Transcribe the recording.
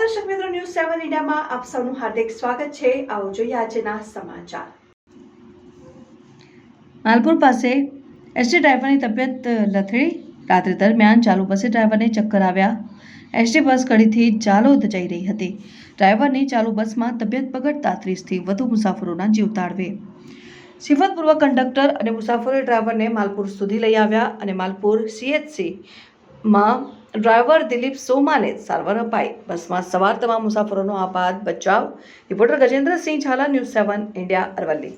ન્યૂઝમાં આપ સૌનું હાર્દિક સ્વાગત છે. આવો જોઈએ આજના સમાચાર. માલપુર પાસે એસટી ડ્રાઈવરની તબિયત લથડી. રાત્રિ દરમિયાન ચાલુ બસે ડ્રાઈવરને ચક્કર આવ્યા. એસટી બસ કડીથી જાલોદ જઈ રહી હતી. ડ્રાઈવરની ચાલુ બસમાં તબિયત બગડતા ત્રીસથી વધુ મુસાફરોના જીવ તાળવે. સિફતપૂર્વક કંડક્ટર અને મુસાફરો ડ્રાઈવરને માલપુર સુધી લઈ આવ્યા અને માલપુર સીએચસી માં ડ્રાઈવર દિલીપ સોમાને સારવાર અપાઈ. બસમાં સવાર તમામ મુસાફરોનો આપાત, બચાવ. Reporter Gajendrasinh Jhala, news seven, India, Aravalli.